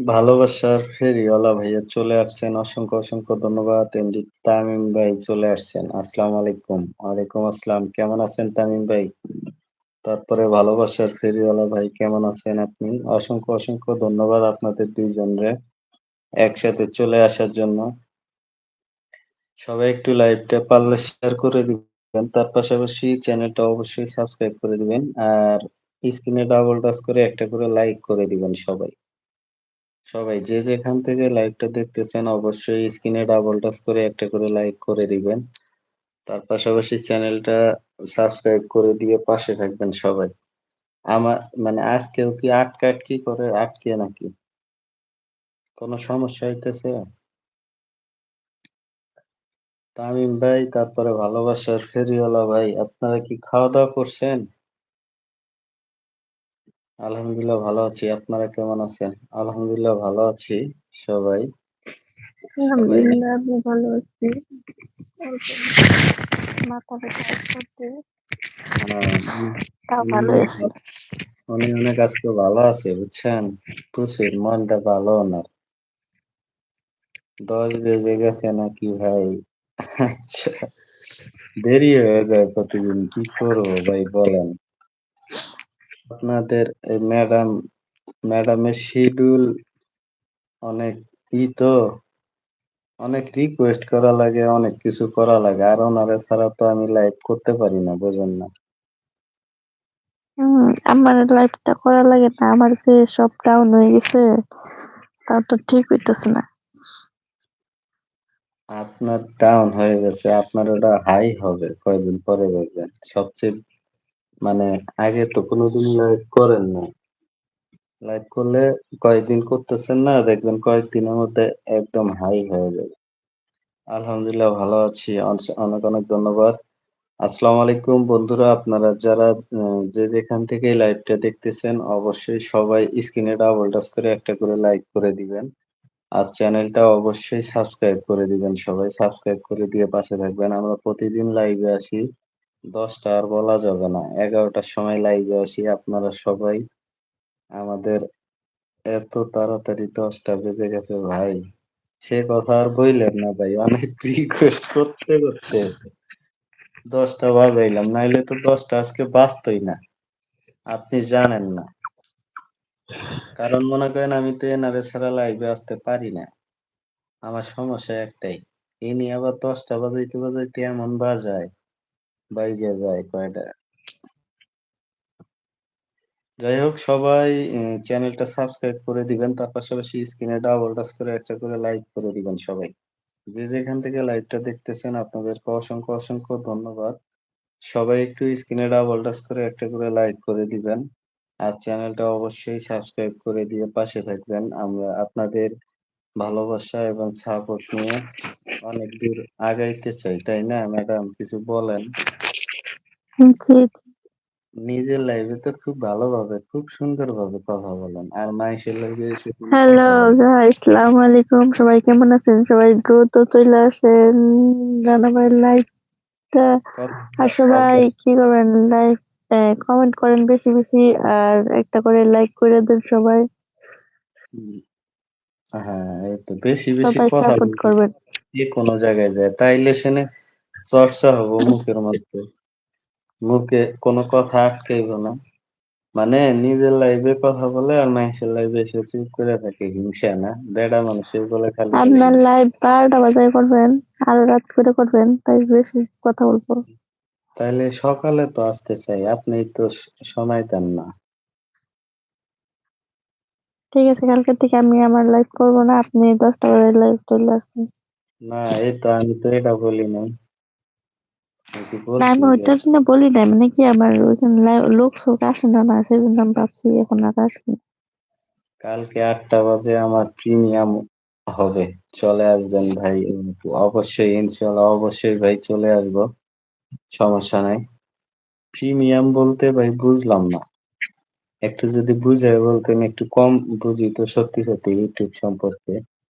ভালোবাসার ফেরিওয়ালা ভাইয়া চলে আসছেন। অসংখ্য, অসংখ্য ধন্যবাদ। এমডি তামিম ভাই চলে আসছেন। আসসালামু আলাইকুম। ওয়ালাইকুম আসসালাম। কেমন আছেন তামিম ভাই? তারপরে ভালোবাসার ফেরিওয়ালা ভাই কেমন আছেন আপনি? অসংখ্য, অসংখ্য ধন্যবাদ আপনাদের ২ জনরে একসাথে চলে আসার জন্য। সবাই একটু লাইভটা পারলে শেয়ার করে দিবেন। তার পাশাপাশি চ্যানেলটা অবশ্যই সাবস্ক্রাইব করে দিবেন। আর স্ক্রিনে ডাবল টাচ করে একটা করে লাইক করে দিবেন সবাই। সবাই যে যেখান থেকে লাইভটা দেখতেছেন অবশ্যই স্ক্রিনে ডাবল টাচ করে একটা করে লাইক করে দিবেন। তার পাশাপাশি চ্যানেলটা সাবস্ক্রাইব করে দিয়ে পাশে থাকবেন সবাই। আমার মানে আজকেও কি আটকা-আটকি করে আটকে নাকি? কোন সমস্যা হইতেছে? তামিম ভাই, তারপরে ভালোবাসার ফেরিওয়ালা ভাই, আপনারা কি খাওয়া-দাওয়া করছেন? আলহামদুলিল্লাহ ভালো আছি। আপনারা কেমন আছেন? আলহামদুলিল্লাহ ভালো আছি সবাই। সবাই আলহামদুলিল্লাহ আমি ভালো আছি। মাথাটা কাজ করতে হ্যাঁ, তাও উনি ভালো অনেক আছি। অনেক আজকে ভালো আছে বুঝছেন? প্রচুর মনটা ভালো ওনার। ১০ বেজে গেছে নাকি ভাই? আচ্ছা। দেরি হয়ে যায় প্রতিদিন। কি করব ভাই বলেন? আপনাদের এই ম্যাডাম, ম্যাডামের শিডিউল অনেক ই তো অনেক রিকোয়েস্ট করা লাগে, অনেক কিছু করা লাগে। আর ওনারে ছাড়া তো আমি লাইভ করতে পারি না, বোঝেন না? আমার লাইফটা করা লাগে না। আমার যে সব ডাউন হয়ে গেছে তাও তো ঠিক হইতেছে না। আপনার ডাউন হয়ে গেছে। আপনার ওটা হাই হবে কয়দিন পরে দেখবেন। সবচেয়ে মানে আগে তো কোনদিন লাইভ করেন নাই। লাইভ করলে কয়েকদিন করতেছেন না, দেখবেন কয়েকদিনের মধ্যে একদম হাই হয়ে যাবে। আলহামদুলিল্লাহ ভালো আছি। অনেক, অনেক ধন্যবাদ। আসসালামু আলাইকুম বন্ধুরা। আপনারা যারা যে যেখান থেকে লাইভটা দেখতেছেন অবশ্যই সবাই স্ক্রিনে ডাবল টাচ করে একটা করে লাইক করে দিবেন। আর চ্যানেলটা অবশ্যই সাবস্ক্রাইব করে দিবেন সবাই। সাবস্ক্রাইব করে দিয়ে পাশে থাকবেন। আমরা প্রতিদিন লাইভে আসি। ১০ টা আর বলা যাবে না। এগারোটার সময় লাইভে আসি। আপনারা সবাই আমাদের এত তাড়াতাড়ি দশটা বেজে গেছে ভাই। সে কথা আর বইলেন না ভাই। অনেক রিকোয়েস্ট করতে, করতে ১০ টা বাজাইলাম। নাইলে তো দশটা আজকে বাজতই না। আপনি জানেন না। কারণ মনে করেন আমি তো এনারে ছাড়া লাইভে আসতে পারি না। আমার সমস্যা একটাই। ইনি আবার দশটা বাজাইতে, বাজাইতে এমন বাজায়, বাইজা যায় কয়টা। যাই হোক সবাই চ্যানেলটা সাবস্ক্রাইব করে দিবেন। তার পাশাপাশি স্ক্রিনে ডাবল টাচ করে একটা করে লাইক করে দিবেন সবাই। যে যেখান থেকে লাইভটা দেখতেছেন আপনাদেরকে অসংখ্য, অসংখ্য ধন্যবাদ। সবাই একটু স্ক্রিনে ডাবল টাচ করে একটা করে লাইক করে দিবেন। আর চ্যানেলটা অবশ্যই সাবস্ক্রাইব করে দিয়ে পাশে থাকবেন। আমরা আপনাদের ভালোবাসা এবং সাপোর্ট নিয়ে অনেক দূর আগাইতে চাই, তাই না ম্যাডাম? কিছু বলেন। হুম, জি, জি। নিজের লাইভে তো খুব ভালোভাবে, খুব সুন্দরভাবে কথা বলেন। আর মানুষের লাইভে এসে কোনো হ্যালো কথা বলেন না। গাইস, আসসালামু আলাইকুম। সবাই কেমন আছেন? সবাই দ্রুত চইলা আসেন রানা ভাইয়ের লাইভটা কথা আর সবাই কি করবেন লাইক এ কমেন্ট করেন বেশি, বেশি আর একটা করে লাইক করে দেন সবাই। হুম। হ্যাঁ, এই তো বেশি, বেশি সবাই কথা সাপোর্ট বলবেন। করবেন। যেকোনো জায়গায় যায়। তাইলে সেনে চর্চা হব মুখের মধ্যে। মুখে কোনো কথা আটকাইবো না। মানে নিজের লাইভে কথা বলে আর মানুষের লাইভে এসে চুপ করে থাকে। হিংসা না? বেডা মানুষের বলে খালি, আপনার। লাইভ ১২টা বাজায় করবেন আর রাত করে করবেন তাই বেশি কথা বলব। তাইলে সকালে তো আসতে চাই। আপনি তো সময় দেন না। ঠিক আছে, কালকের থেকে আমি আমার লাইভ করব না। আপনি ১০ টা বাজায় লাইভ চলে আসবেন। না, এই তো আমি তো এটা বলি নাই। আমি না, আমি ওইটার জন্য বলি নাই। মানে কি আমার ওইখানে লাই লোক-সোক আসে না, না সেজন্য আমি ভাবছি এখন আর আসি না। কালকে আটটা বাজে আমার প্রিমিয়াম হবে। চলে আসবেন ভাই। অবশ্যই ইনশাআল্লাহ অবশ্যই ভাই চলে আসব। সমস্যা নাই। প্রিমিয়াম বলতে ভাই বুঝলাম না। একটু যদি বুঝাইয়া বলতেন একটু কম বুঝি তো সত্যি, সত্যি ইউটিউব সম্পর্কে।